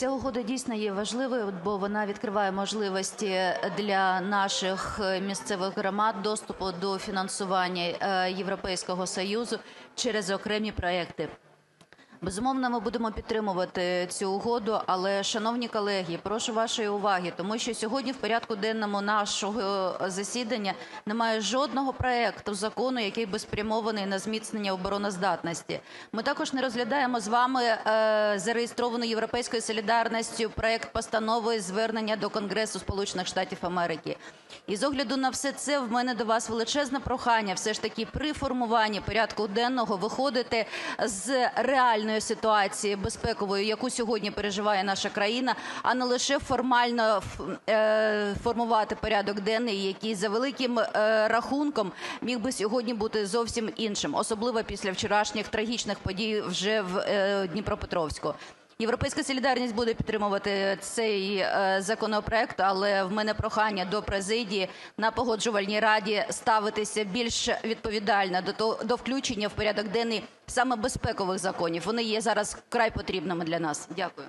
Ця угода дійсно є важливою, бо вона відкриває можливості для наших місцевих громад доступу до фінансування е, Європейського Союзу через окремі проекти. Безумовно, ми будемо підтримувати цю угоду. Але, шановні колеги, прошу вашої уваги, тому що сьогодні в порядку денному нашого засідання немає жодного проекту закону, який би спрямований на зміцнення обороноздатності. Ми також не розглядаємо з вами е, зареєстровану "Європейською солідарністю" проект постанови звернення до Конгресу Сполучених Штатів Америки. І з огляду на все це в мене до вас величезне прохання все ж таки при формуванні порядку денного виходити з реальної ситуації безпекової, яку сьогодні переживає наша країна, а не лише формально е, формувати порядок денний, який за великим е, рахунком міг би сьогодні бути зовсім іншим, особливо після вчорашніх трагічних подій вже в е, Дніпропетровську. "Європейська солідарність" буде підтримувати цей е, законопроект, але в мене прохання до президії на Погоджувальній раді ставитися більш відповідально до включення в порядок денний саме безпекових законів. Вони є зараз вкрай потрібними для нас. Дякую.